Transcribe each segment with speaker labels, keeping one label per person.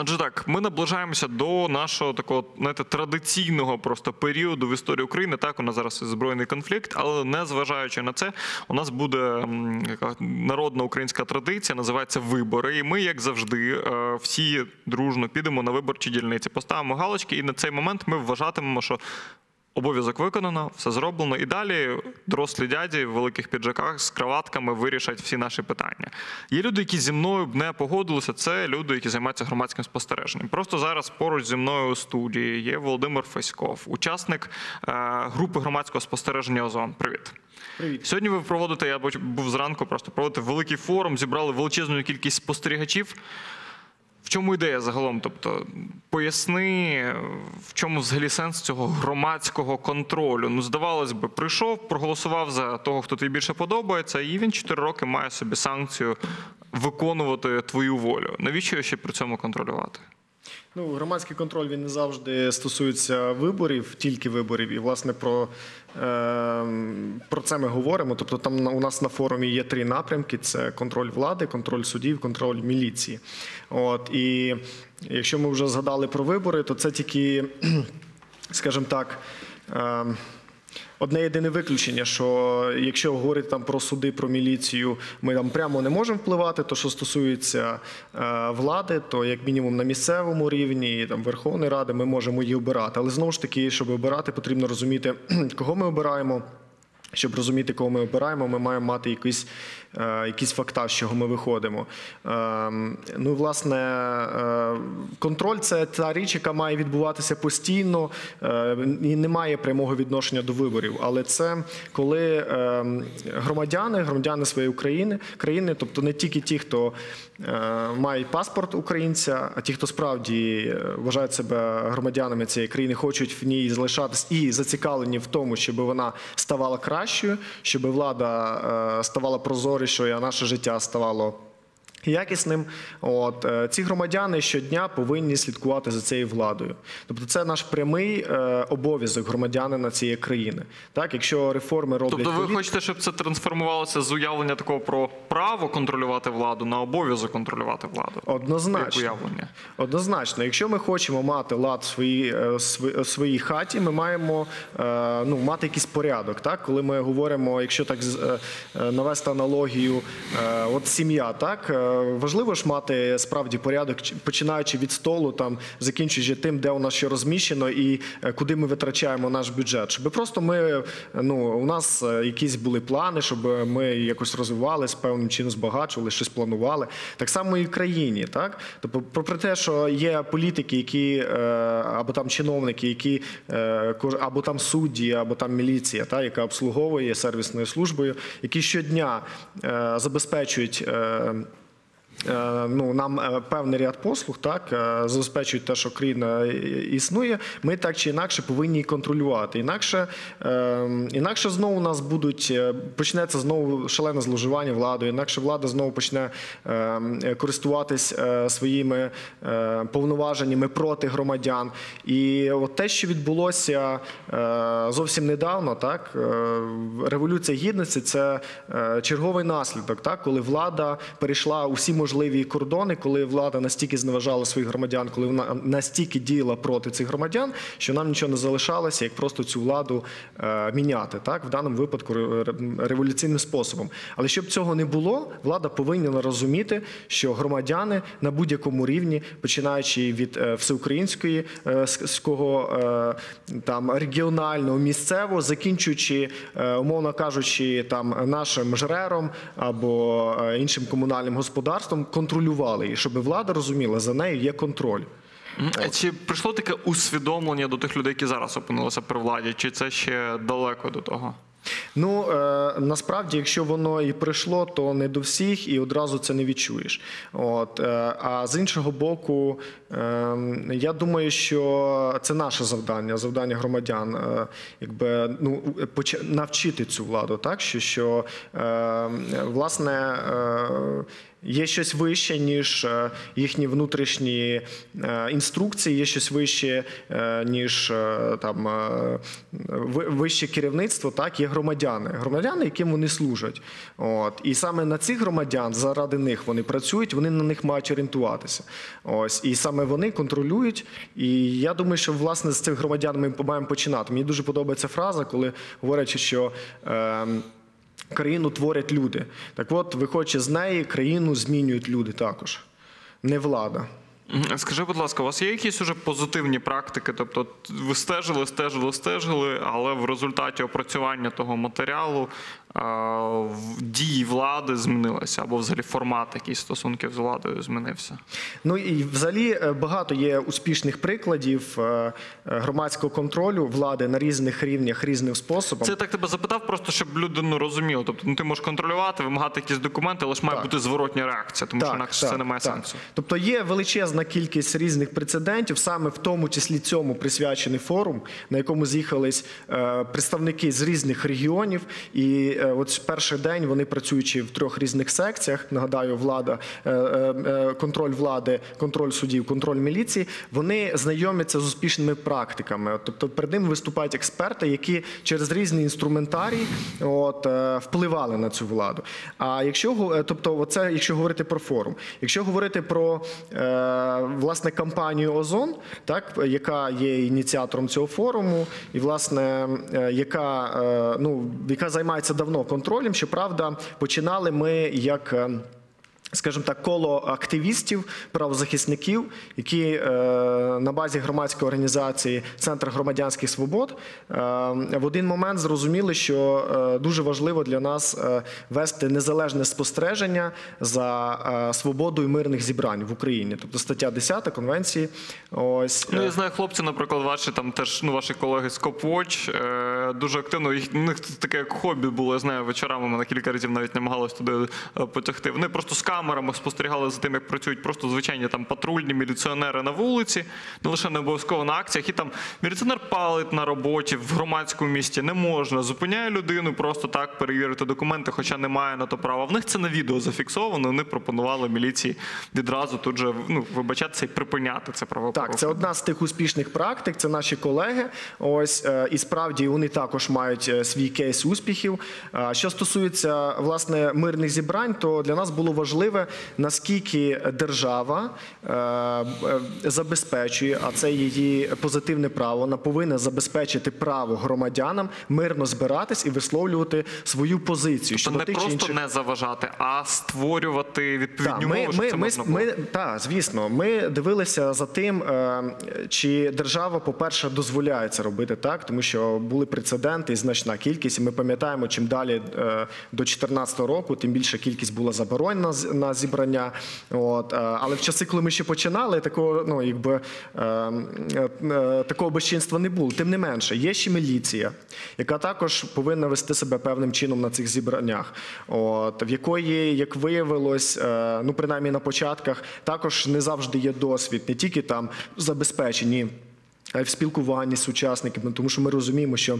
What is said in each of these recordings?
Speaker 1: Отже, так, ми наближаємося до нашого такого знаєте, традиційного просто періоду в історії України. Так, у нас зараз збройний конфлікт, але не зважаючи на це, у нас буде народна українська традиція, називається вибори. І ми, як завжди, е, всі дружно підемо на виборчі дільниці, поставимо галочки, і на цей момент ми вважатимемо, що Обов'язок виконано, все зроблено. І далі дорослі дяді в великих піджаках з краватками вирішать всі наші питання. Є люди, які зі мною б не погодилися. Це люди, які займаються громадським спостереженням. Просто зараз поруч зі мною у студії є Володимир Феськов, учасник е, групи громадського спостереження Озон. Привіт.
Speaker 2: Привіт.
Speaker 1: Сьогодні ви проводите, я був зранку, просто проводите великий форум, зібрали величезну кількість спостерігачів. Чому ідея загалом? Тобто, поясни, в чому взагалі сенс цього громадського контролю? Ну, здавалось би, прийшов, проголосував за того, хто тобі більше подобається, і він 4 роки має собі санкцію виконувати твою волю. Навіщо ще при цьому контролювати?
Speaker 2: Ну, громадський контроль він не завжди стосується виборів, тільки виборів. І власне про, е, про це ми говоримо. Тобто, там у нас на форумі є три напрямки: це контроль влади, контроль судів, контроль міліції. От і якщо ми вже згадали про вибори, то це тільки, скажімо так. Е, Одне єдине виключення, що якщо говорити там про суди, про міліцію, ми там прямо не можемо впливати. То що стосується е, влади, то як мінімум на місцевому рівні, там Верховної Ради, ми можемо її обирати. Але знову ж таки, щоб обирати, потрібно розуміти, кого ми обираємо. Щоб розуміти, кого ми обираємо, ми маємо мати якийсь, е, якийсь факта, з чого ми виходимо. Е, ну, власне, е, контроль це та річ, яка має відбуватися постійно е, і не має прямого відношення до виборів. Але це коли е, громадяни, громадяни своєї України, країни, тобто не тільки ті, хто мають паспорт українця, а ті, хто справді вважають себе громадянами цієї країни, хочуть в ній залишатись і зацікавлені в тому, щоб вона ставала кращою, щоб влада е, ставала що наше життя ставало. Якісним, от е, ці громадяни щодня повинні слідкувати за цією владою. Тобто, це наш прямий е, обов'язок громадянина цієї країни. Так, якщо реформи роблять
Speaker 1: Тобто, ви
Speaker 2: політики-
Speaker 1: хочете, щоб це трансформувалося з уявлення такого про право контролювати владу на обов'язок контролювати владу?
Speaker 2: Однозначно.
Speaker 1: уявлення.
Speaker 2: Однозначно, якщо ми хочемо мати лад в своїй, е, св- своїй хаті, ми маємо е, ну, мати якийсь порядок. Так? Коли ми говоримо, якщо так е, е, навести аналогію, е, от сім'я, так важливо ж мати справді порядок, починаючи від столу, там закінчуючи тим, де у нас що розміщено і е, куди ми витрачаємо наш бюджет. Щоб просто ми ну у нас е, якісь були плани, щоб ми якось розвивалися, певним чином збагачували, щось планували. Так само і в країні, так тобто, попри те, що є політики, які е, або там чиновники, які або там судді, або там міліція, та яка обслуговує сервісною службою, які щодня забезпечують. Е, ну, нам е, певний ряд послуг так е, забезпечують те, що країна існує. Ми так чи інакше повинні її контролювати. Інакше, інакше знову у нас будуть почнеться знову шалене зловживання владою. Інакше влада знову почне користуватись своїми повноваженнями проти громадян. І от те, що відбулося зовсім недавно, так революція гідності це черговий наслідок, так коли влада перейшла усі можливі кордони, коли влада настільки зневажала своїх громадян, коли вона настільки діяла проти цих громадян, що нам нічого не залишалося, як просто цю владу е, міняти, так в даному випадку ре- ре- революційним способом. Але щоб цього не було, влада повинна розуміти, що громадяни на будь-якому рівні, починаючи від е, всеукраїнської е, ского там регіонального, місцевого, закінчуючи, умовно кажучи, там нашим жрером або іншим комунальним господарством, контролювали і щоб влада розуміла, за нею є контроль.
Speaker 1: От. Чи прийшло таке усвідомлення до тих людей, які зараз опинилися при владі? Чи це ще далеко до того?
Speaker 2: Ну е, насправді, якщо воно і прийшло, то не до всіх, і одразу це не відчуєш. От е, а з іншого боку, е, я думаю, що це наше завдання, завдання громадян, е, якби ну навчити цю владу, так що, що е, власне. Є щось вище, ніж їхні внутрішні інструкції, є щось вище, ніж там вище керівництво. Так, є громадяни. Громадяни, громадяни, яким вони служать. От і саме на цих громадян заради них вони працюють, вони на них мають орієнтуватися. Ось і саме вони контролюють. І я думаю, що власне з цих громадян ми маємо починати. Мені дуже подобається фраза, коли говорять, що. ем, Країну творять люди. Так от, виходячи з неї, країну змінюють люди також, не влада.
Speaker 1: Скажи, будь ласка, у вас є якісь уже позитивні практики? Тобто, ви стежили, стежили, стежили, але в результаті опрацювання того матеріалу дії влади змінилися, або взагалі формат якийсь стосунків з владою змінився?
Speaker 2: Ну і взагалі е, багато є успішних прикладів е, е, громадського контролю влади на різних рівнях, різним способом.
Speaker 1: Це я так тебе запитав, просто щоб люди ну, розуміли. Тобто, ну, ти можеш контролювати, вимагати якісь документи, але ж має
Speaker 2: Так.
Speaker 1: бути зворотня реакція, тому що інакше це не має
Speaker 2: так.
Speaker 1: сенсу.
Speaker 2: Тобто є величезна кількість різних прецедентів, саме в тому числі цьому присвячений форум, на якому з'їхались представники з різних регіонів. І от з перший день вони працюючи в трьох різних секціях. Нагадаю, влада, е, е, е, контроль влади, контроль судів, контроль міліції. Вони знайомляться з успішними практиками. Тобто перед ними виступають експерти, які через різні інструментарії от, е, впливали на цю владу. А якщо е, тобто, оце, якщо говорити про форум, якщо говорити про е, власне кампанію Озон, так яка є ініціатором цього форуму, і власне е, яка е, ну яка займається давно контролем, щоправда, починали ми як. е, Скажімо так, коло активістів, правозахисників, які е, на базі громадської організації Центр громадянських свобод е, в один момент зрозуміли, що е, дуже важливо для нас е, вести незалежне спостереження за е, свободою мирних зібрань в Україні, тобто стаття 10 конвенції. Ось
Speaker 1: Ну, я знаю, хлопці, наприклад, ваші там теж ну, ваші колеги з е, дуже активно. Їх у них це таке як хобі було. Я знаю, вечорами мене кілька разів навіть намагалось туди е, потягти. Вони просто з камерами спостерігали за тим, як працюють просто звичайні там патрульні міліціонери на вулиці, не лише не обов'язково на акціях. І там міліціонер палить на роботі в громадському місті. Не можна. Зупиняє людину просто так перевірити документи, хоча немає на то права. В них це на відео зафіксовано. Вони пропонували міліції відразу тут же ну, вибачатися і припиняти це правопорушення.
Speaker 2: Так, це одна з тих успішних практик. Це наші колеги. Ось е, і справді вони також мають е, свій кейс успіхів. Що стосується власне мирних зібрань, то для нас було важливе наскільки держава е, е, забезпечує, а це її позитивне право. Вона повинна забезпечити право громадянам мирно збиратись і висловлювати свою позицію
Speaker 1: Тобто не просто
Speaker 2: інших
Speaker 1: не заважати, а створювати відповідні
Speaker 2: так, ми,
Speaker 1: умови, щоб
Speaker 2: ми,
Speaker 1: це
Speaker 2: ми,
Speaker 1: можна було.
Speaker 2: ми, та, звісно, ми дивилися за тим, чи держава, по-перше, дозволяє це робити так, тому що були прецеденти і значна кількість. І ми пам'ятаємо, чим далі е, до 2014 року, тим більша кількість була заборон на, на зібрання. Е, але в часи, коли ми ще починали, такого, ну, якби, е, е, такого безчинства не було. Тим не менше, є ще міліція, яка також повинна вести себе певним чином на цих зібраннях. В якої, як виявилось, ну принаймні на початках, також не завжди є досвід, не тільки там забезпечені а й в спілкуванні з учасниками, тому що ми розуміємо, що.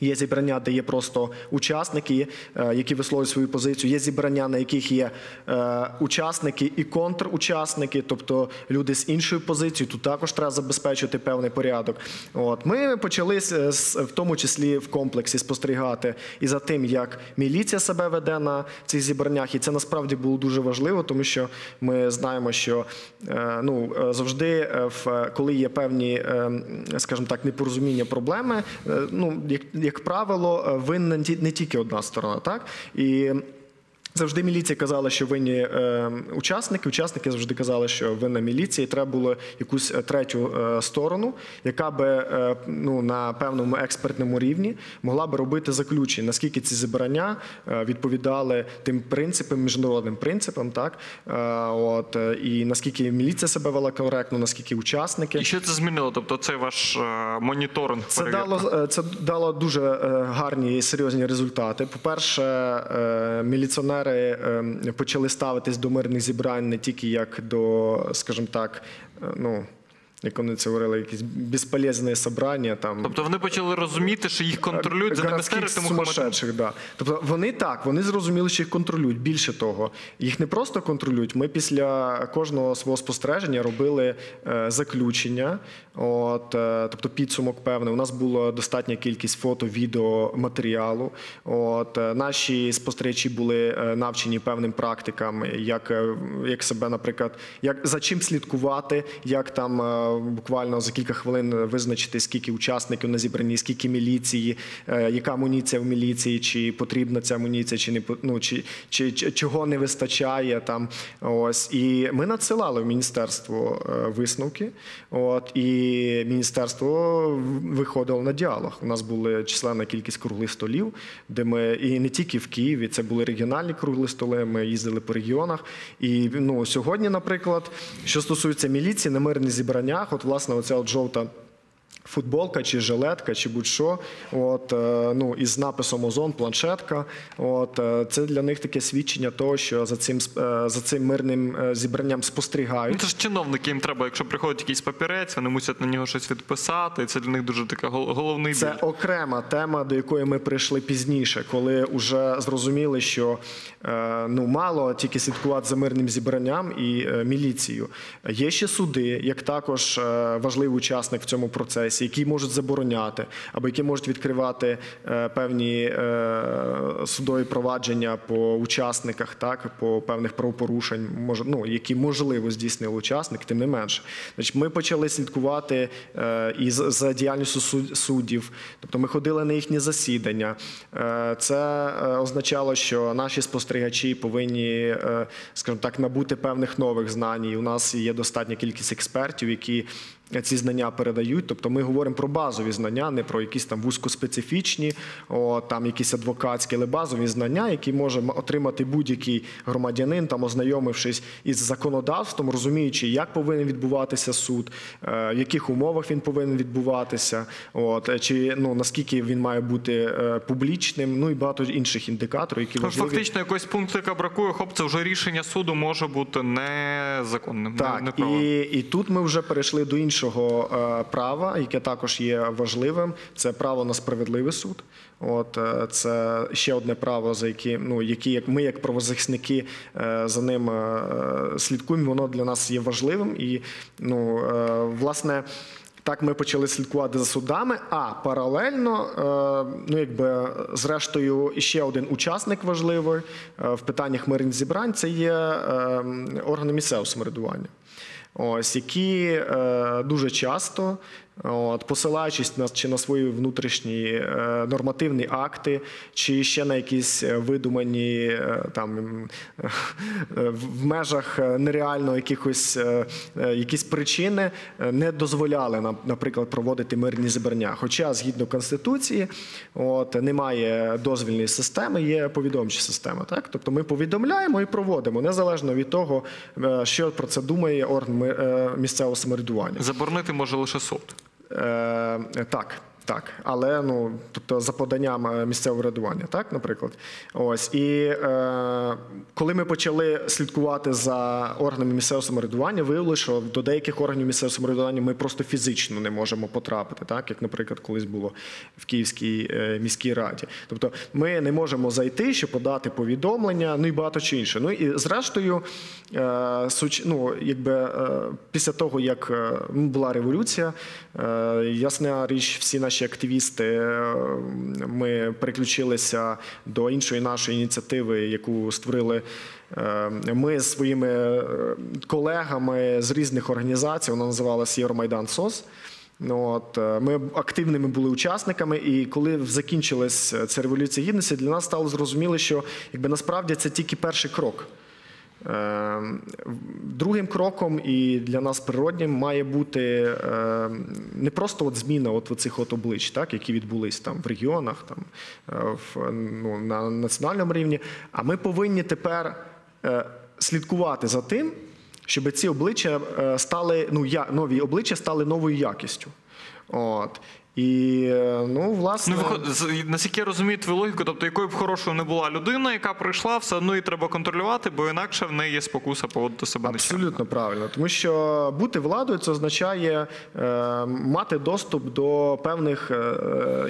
Speaker 2: Є зібрання, де є просто учасники, е, які висловлюють свою позицію. Є зібрання, на яких є е, учасники і контручасники, тобто люди з іншою позицією. Тут також треба забезпечити певний порядок. От ми почали в тому числі в комплексі спостерігати і за тим, як міліція себе веде на цих зібраннях, і це насправді було дуже важливо, тому що ми знаємо, що е, ну завжди, коли є певні, скажімо так, непорозуміння, проблеми, ну як, як правило, е, винна не тільки одна сторона, так і. Завжди міліція казала, що винні е, учасники. Учасники завжди казали, що винна міліція, і треба було якусь е, третю е, сторону, яка би е, ну, на певному експертному рівні могла би робити заключення, наскільки ці зібрання е, відповідали тим принципам, міжнародним принципам, так е, от і наскільки міліція себе вела коректно, наскільки учасники.
Speaker 1: І що це змінило? Тобто цей ваш моніторинг
Speaker 2: Це
Speaker 1: перевірка?
Speaker 2: дало, це дало дуже гарні і серйозні результати. По-перше, е, міліціонери е, почали ставитись до мирних зібрань не тільки як до, скажімо так, е, ну. Як вони це говорили, якісь безполезне собрання там.
Speaker 1: Тобто вони почали розуміти, що їх контролюють за стежити
Speaker 2: сумасшедших, да. Тобто вони так, вони зрозуміли, що їх контролюють. Більше того, їх не просто контролюють. Ми після кожного свого спостереження робили е, заключення. От, е, тобто підсумок певний. У нас була достатня кількість фото, відео, матеріалу. От, е, наші спостерігачі були е, навчені певним практикам, як, е, як себе, наприклад, як за чим слідкувати, як там е, буквально за кілька хвилин визначити, скільки учасників на зібранні, скільки міліції, е, яка амуніція в міліції, чи потрібна ця амуніція, чи не ну, чи, чи, чи чого не вистачає там. Ось і ми надсилали в міністерство е, висновки. От і міністерство виходило на діалог. У нас була численна кількість круглих столів, де ми і не тільки в Києві, це були регіональні круглі столи. Ми їздили по регіонах. І ну сьогодні, наприклад, що стосується міліції, на мирних зібраннях, от власне, оця от жовта. Футболка чи жилетка, чи будь-що, от е, ну із написом Озон, планшетка. От е, це для них таке свідчення того, що за цим е, за цим мирним зібранням
Speaker 1: Ну,
Speaker 2: спостерігають.
Speaker 1: це ж чиновники їм треба, якщо приходить якийсь папірець, вони мусять на нього щось відписати. І це для них дуже така гол- головний
Speaker 2: Це
Speaker 1: біль.
Speaker 2: окрема тема, до якої ми прийшли пізніше, коли вже зрозуміли, що ну мало тільки слідкувати за мирним зібранням і міліцією. Є ще суди, як також важливий учасник в цьому процесі, які можуть забороняти або які можуть відкривати е, певні е, судові провадження по учасниках, так по певних правопорушень, може, ну які можливо здійснив учасник, тим не менше. Значить, ми почали слідкувати е, і за діяльністю суд- суддів. Тобто ми ходили на їхні засідання. Це означало, що наші спостерігачі повинні, скажімо так, набути певних нових знань. І у нас є достатня кількість експертів, які ці знання передають. Тобто ми говоримо про базові знання, не про якісь там вузькоспецифічні, о, там якісь адвокатські, але базові знання, які може отримати будь-який громадянин, там ознайомившись із законодавством, розуміючи, як повинен відбуватися суд, е, в яких умовах він повинен відбуватися, от е, чи ну наскільки він має бути е, публічним, ну і багато інших індикаторів, які важливі.
Speaker 1: фактично якогось пункту, яка бракує, хоп, це вже рішення суду може бути незаконним. не-
Speaker 2: Так,
Speaker 1: неправильним.
Speaker 2: і, і тут ми вже перейшли до іншого е, права, яке також є важливим. Це право на справедливий суд. От е, це ще одне право, за яке ну які як ми, як правозахисники, е, за ним слідкуємо. Воно для нас є важливим. І ну власне. Так, ми почали слідкувати за судами. А паралельно, ну якби зрештою, ще один учасник важливий в питаннях мирних зібрань це є органи місцевого самоврядування. Ось які е, дуже часто, от, посилаючись на чи на свої внутрішні е, нормативні акти, чи ще на якісь е, видумані е, там е, в межах е, нереально якихось е, якісь причини не дозволяли нам, наприклад, проводити мирні зібрання. Хоча згідно конституції, от немає дозвільної системи, є повідомча система. Так, тобто ми повідомляємо і проводимо незалежно від того, що про це думає орган місцевого самоврядування.
Speaker 1: Заборонити може лише суд.
Speaker 2: Е, так. Так, але ну тобто за поданням е, місцевого врядування, так, наприклад, ось і е, коли ми почали слідкувати за органами місцевого самоврядування, виявилося, що до деяких органів місцевого самоврядування ми просто фізично не можемо потрапити, так як, наприклад, колись було в Київській е, міській раді. Тобто, ми не можемо зайти, щоб подати повідомлення, ну і багато чи інше. Ну і зрештою, е, суч- ну, якби е, після того, як е, ну, була революція, е, ясна річ, всі наші активісти, е, ми переключилися до іншої нашої ініціативи, яку створили. е, Ми з своїми е, колегами з різних організацій, вона називалася Євромайдан СОС. Ну, От, ми активними були учасниками, і коли закінчилась ця революція гідності, для нас стало зрозуміло, що якби насправді це тільки перший крок. Е, Другим кроком і для нас природнім має бути е, не просто от зміна от цих от облич, так, які відбулись там в регіонах, там, е, в, ну, на національному рівні, а ми повинні тепер е, слідкувати за тим, щоб ці обличчя е, стали, ну, я, нові обличчя стали новою якістю. От. І е, ну, власне,
Speaker 1: Ну, наскільки я розумію твою логіку, тобто якою б хорошою не була людина, яка прийшла, все одно її треба контролювати, бо інакше в неї є спокуса поводити себе.
Speaker 2: Абсолютно правильно, тому що бути владою це означає е, мати доступ до певних е,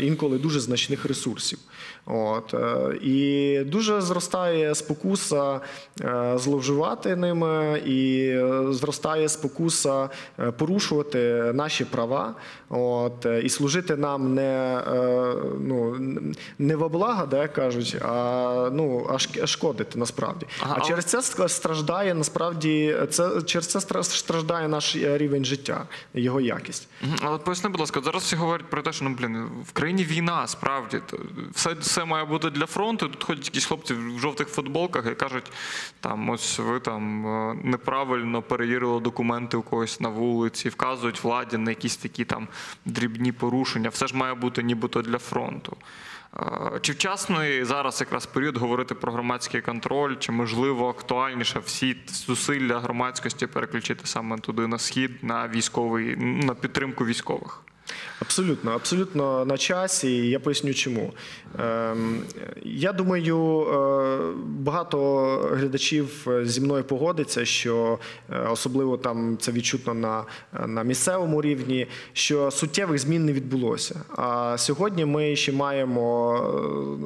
Speaker 2: інколи дуже значних ресурсів. От е, і дуже зростає спокуса е, зловживати ними, і зростає спокуса е, порушувати наші права, от і служити нам не, е, ну, не во благо, да, кажуть, а ну а шкодити насправді.
Speaker 1: Ага,
Speaker 2: а через це страждає насправді це через це страждає наш е, рівень життя, його якість.
Speaker 1: Але поясни, будь ласка, зараз всі говорять про те, що ну блін, в країні війна, справді все, все має бути для фронту. Тут ходять якісь хлопці в жовтих футболках і кажуть, там ось ви там е, неправильно перевірили документи у когось на вулиці, вказують владі на якісь такі там дрібні порушення. Все ж має бути нібито для фронту. Е, Чи вчасний зараз якраз період говорити про громадський контроль, чи можливо актуальніше всі зусилля громадськості переключити саме туди на схід, на військовий, на підтримку військових?
Speaker 2: Абсолютно, абсолютно на часі. і Я поясню чому. Ем, я думаю, е, багато глядачів зі мною погодиться, що е, особливо там це відчутно на, на місцевому рівні, що суттєвих змін не відбулося. А сьогодні ми ще маємо,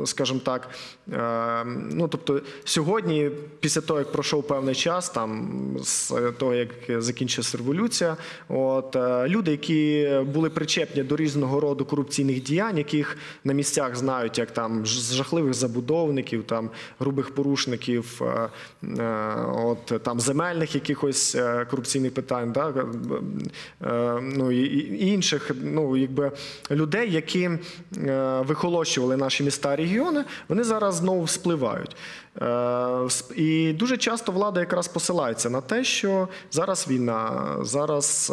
Speaker 2: е, скажімо так, е, ну тобто сьогодні, після того як пройшов певний час, там з того як закінчилася революція, от е, люди, які були причепні до різного роду корупційних діянь, яких на місцях знають, як там жахливих забудовників, там грубих порушників, е, е, от там земельних якихось е, корупційних питань, да, ну і, інших, ну якби людей, які вихолощували наші міста регіони, вони зараз знову спливають. І дуже часто влада якраз посилається на те, що зараз війна, зараз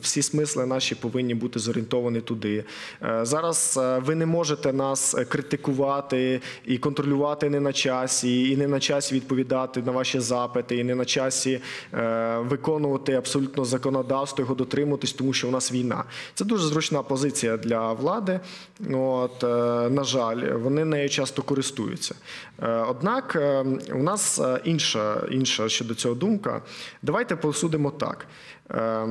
Speaker 2: всі смисли наші повинні бути зорієнтовані туди. Е, Зараз е, ви не можете нас е, критикувати і контролювати не на часі, і не на часі відповідати на ваші запити, і не на часі виконувати абсолютно законодавство, його дотримуватись, тому що у нас війна. Це дуже зручна позиція для влади. От, на жаль, вони нею часто користуються. Однак у нас інша, інша щодо цього думка. Давайте посудимо так. Е,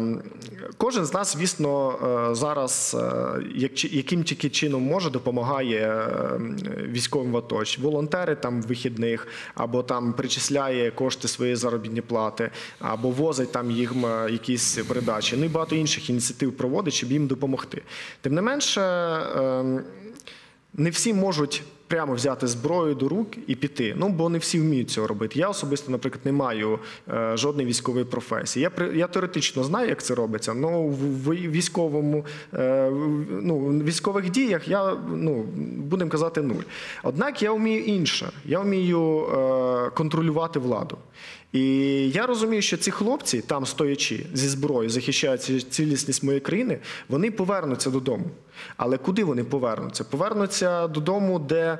Speaker 2: Кожен з нас, звісно, е, зараз е, яким тільки чином може допомагає е, військовим в АТО. Волонтери там вихідних, або там причисляє кошти своєї заробітні плати, або возить там їм якісь передачі. Ну і багато інших ініціатив проводить, щоб їм допомогти. Тим не менше. е, не всі можуть прямо взяти зброю до рук і піти. Ну бо не всі вміють цього робити. Я особисто, наприклад, не маю е, жодної військової професії. Я я теоретично знаю, як це робиться. але в, військовому е, ну, військових діях я ну будемо казати нуль. Однак я вмію інше. Я вмію е, контролювати владу. І я розумію, що ці хлопці, там стоячи зі зброєю, захищають ці- цілісність моєї країни, вони повернуться додому. Але куди вони повернуться? Повернуться додому, де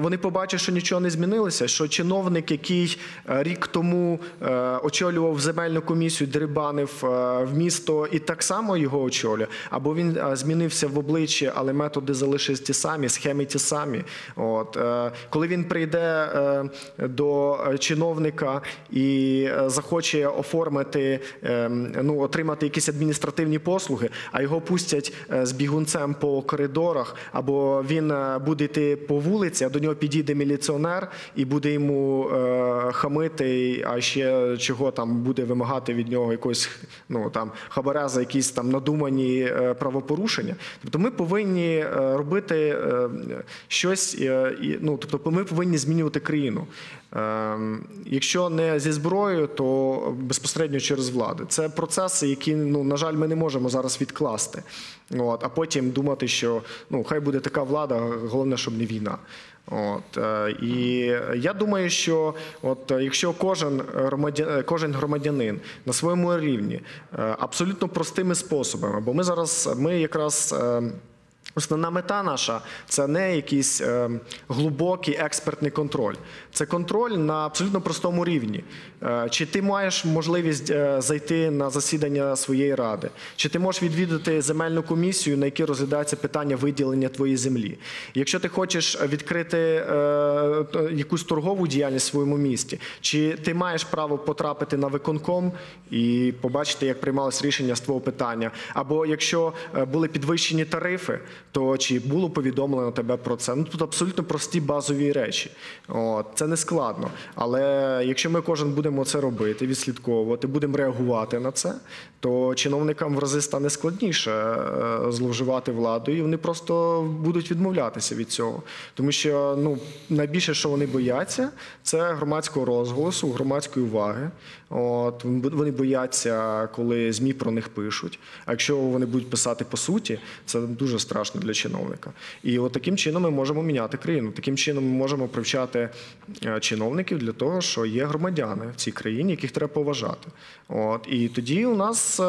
Speaker 2: вони побачать, що нічого не змінилося, що чиновник, який е, рік тому е, очолював земельну комісію, дерибанив е, в місто і так само його очолює, або він е, змінився в обличчі, але методи залишились ті самі, схеми ті самі. От, е, коли він прийде е, до е, чиновника і е, захоче оформити, е, ну, отримати якісь адміністративні послуги, а його пустять е, з бігунцем по коридорах, або він е, буде йти по вулиці, а до нього підійде міліціонер і буде йому е, хамити, а ще чого там буде вимагати від нього якогось ну там хабаря за якісь там надумані е, правопорушення. Тобто ми повинні е, робити е, щось, ну тобто ми повинні змінювати країну. Ем, Якщо не зі зброєю, то безпосередньо через влади. Це процеси, які ну на жаль, ми не можемо зараз відкласти. От, а потім думати, що ну хай буде така влада, головне, щоб не війна. От е, і я думаю, що от е, якщо кожен громадян, кожен громадянин на своєму рівні е, абсолютно простими способами, бо ми зараз ми якраз. Основна мета наша це не якийсь е, глибокий експертний контроль. Це контроль на абсолютно простому рівні. Е, чи ти маєш можливість е, зайти на засідання своєї ради, чи ти можеш відвідати земельну комісію, на якій розглядається питання виділення твоєї землі. Якщо ти хочеш відкрити е, якусь торгову діяльність в своєму місті, чи ти маєш право потрапити на виконком і побачити, як приймалось рішення з твого питання, або якщо були підвищені тарифи, то чи було повідомлено тебе про це? Ну тут абсолютно прості базові речі. От, це не складно. Але якщо ми кожен будемо це робити, відслідковувати, будемо реагувати на це, то чиновникам в рази стане складніше е, зловживати владою, і вони просто будуть відмовлятися від цього. Тому що ну, найбільше, що вони бояться, це громадського розголосу, громадської уваги. От, вони бояться, коли ЗМІ про них пишуть. А якщо вони будуть писати по суті, це дуже страшно для чиновника. І от таким чином ми можемо міняти країну. Таким чином ми можемо привчати е, чиновників для того, що є громадяни в цій країні, яких треба поважати. От і тоді у нас е,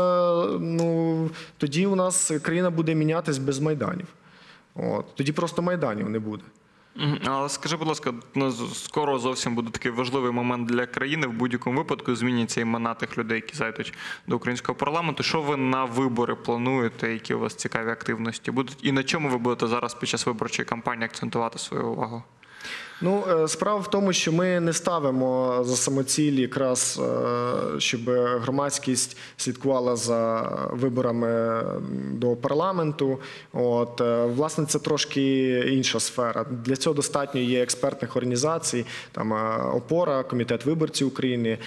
Speaker 2: ну тоді у нас країна буде мінятись без майданів. От тоді просто майданів не буде.
Speaker 1: Але скажи, будь ласка, ну, скоро зовсім буде такий важливий момент для країни. В будь-якому випадку зміняться імена тих людей, які зайдуть до українського парламенту. Що ви на вибори плануєте? Які у вас цікаві активності будуть? І на чому ви будете зараз під час виборчої кампанії акцентувати свою увагу?
Speaker 2: Ну, е, справа в тому, що ми не ставимо за самоціль якраз, е, щоб громадськість слідкувала за виборами до парламенту. От, е, власне, це трошки інша сфера. Для цього достатньо є експертних організацій, там ОПОРА, Комітет виборців України,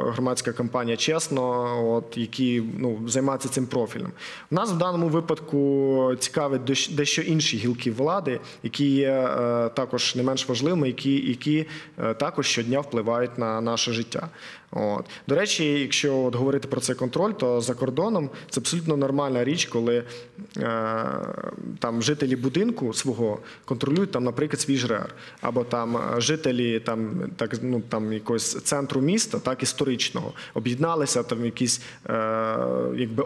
Speaker 2: громадська кампанія Чесно, от, які ну, займаються цим профілем. У нас в даному випадку цікавить дещо інші гілки влади, які є також не менш важливими, які, які е, також щодня впливають на наше життя. От. До речі, якщо от говорити про цей контроль, то за кордоном це абсолютно нормальна річ, коли е, там жителі будинку свого контролюють там, наприклад, свій ЖРЕР, або там е, жителі там, так, ну, там якогось центру міста, так історичного, об'єдналися там якийсь е,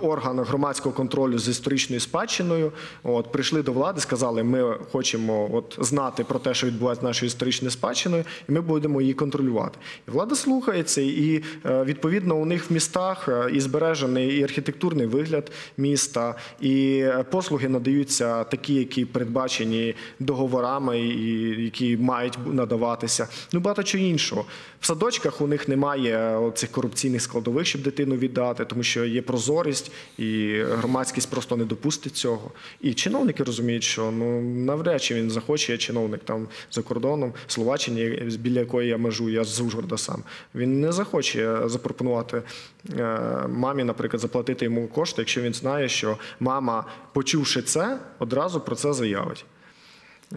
Speaker 2: орган громадського контролю з історичною спадщиною. От прийшли до влади, сказали, ми хочемо от знати про те, що відбувається з нашою історичною спадщиною, і ми будемо її контролювати. І влада слухається, і е, відповідно у них в містах е, і збережений і архітектурний вигляд міста, і е, послуги надаються такі, які передбачені договорами, і які мають надаватися. Ну багато чого іншого. В садочках у них немає цих корупційних складових, щоб дитину віддати, тому що є прозорість, і громадськість просто не допустить цього. І чиновники розуміють, що ну навряд чи він захоче, я чиновник там за кордоном, Словаччині, біля якої я межу, я з Ужгорода сам. Він не захоче запропонувати е, мамі, наприклад, заплатити йому кошти, якщо він знає, що мама, почувши це, одразу про це заявить.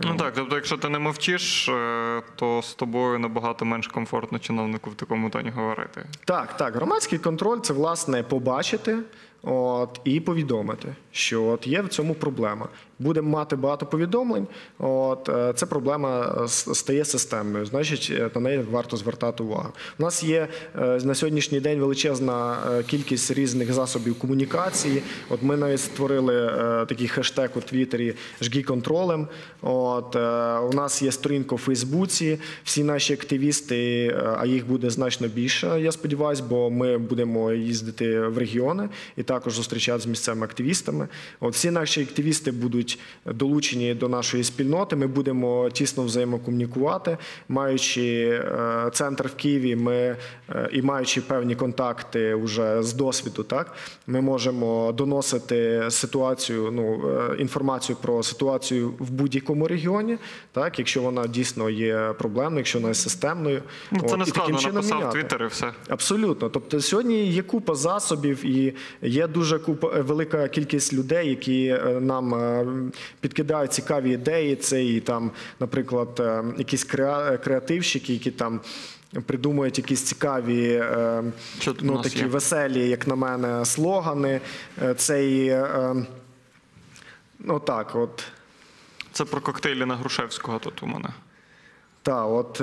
Speaker 1: Ну так, тобто, якщо ти не мовчиш, е, то з тобою набагато менш комфортно чиновнику в такому тоні говорити.
Speaker 2: Так, так, громадський контроль це власне побачити от, і повідомити, що от є в цьому проблема. Будемо мати багато повідомлень. От е, це проблема е, стає системною. Значить, е, на неї варто звертати увагу. У нас є на сьогоднішній день величезна кількість різних засобів комунікації. От ми навіть створили такий хештег у Твіттері «Жгі контролем. От у нас є сторінка у Фейсбуці. Всі наші активісти, а їх буде значно більше, я сподіваюся, бо ми будемо їздити в регіони і також зустрічатися з місцевими активістами. От всі наші активісти будуть долучені до нашої спільноти. Ми будемо тісно взаємокомунікувати, маючи е, центр в Києві, ми е, і маючи певні контакти вже з досвіду, так ми можемо доносити ситуацію, ну е, інформацію про ситуацію в будь-якому регіоні, так якщо вона дійсно є проблемною, якщо вона є системною,
Speaker 1: Ну, це
Speaker 2: От,
Speaker 1: не складно
Speaker 2: чином
Speaker 1: написав. Твіттер і все.
Speaker 2: Абсолютно. Тобто сьогодні є купа засобів і є дуже купа велика кількість людей, які нам підкидають цікаві ідеї. Це і там, наприклад, е, якісь креативщики, які там. Придумують якісь цікаві, е,
Speaker 1: Що
Speaker 2: ну такі
Speaker 1: є?
Speaker 2: веселі, як на мене, слогани. Е, Це і е, ну так, от
Speaker 1: Це про коктейлі на Грушевського тут у мене.
Speaker 2: Та, от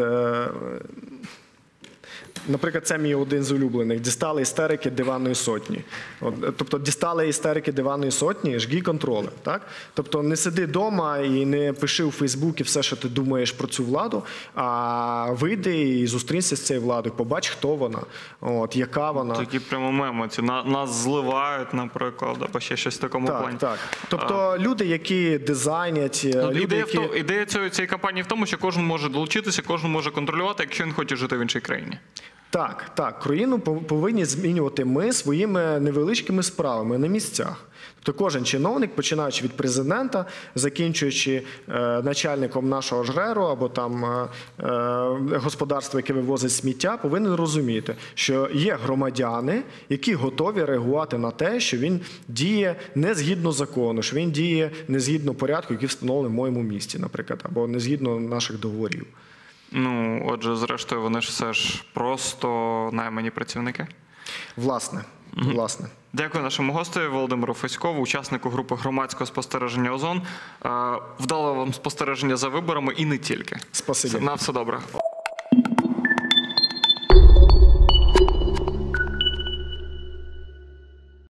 Speaker 2: Наприклад, це мій один з улюблених. Дістали істерики диванної сотні. От, е, тобто дістали істерики диванної сотні, жгі контролер. Так? Тобто не сиди вдома і не пиши у Фейсбуці все, що ти думаєш про цю владу, а вийди і зустрінься з цією владою, побач, хто вона, от, яка вона.
Speaker 1: Такі прямо меми. Ці на нас зливають, наприклад, або ще щось в такому плані.
Speaker 2: Так, так. Тобто люди, які дизайнять, е,
Speaker 1: Ну,
Speaker 2: люди,
Speaker 1: ідея,
Speaker 2: які...
Speaker 1: ідея цієї, цієї кампанії в тому, що кожен може долучитися, кожен може контролювати, якщо він хоче жити в іншій країні.
Speaker 2: Так, так, країну пов- повинні змінювати ми своїми невеличкими справами на місцях. Тобто кожен чиновник, починаючи від президента, закінчуючи е, начальником нашого жреру або там е, е, яке вивозить сміття, повинен розуміти, що є громадяни, які готові реагувати на те, що він діє не згідно закону, що він діє не згідно порядку, який встановлений в моєму місті, наприклад, або не згідно наших договорів.
Speaker 1: Ну, отже, зрештою, вони ж все ж просто наймані працівники.
Speaker 2: Власне, власне.
Speaker 1: Дякую нашому гостю Володимиру Феськову, учаснику групи громадського спостереження Озон. Вдало вам спостереження за виборами і не тільки.
Speaker 2: Спасибі.
Speaker 1: На все добре.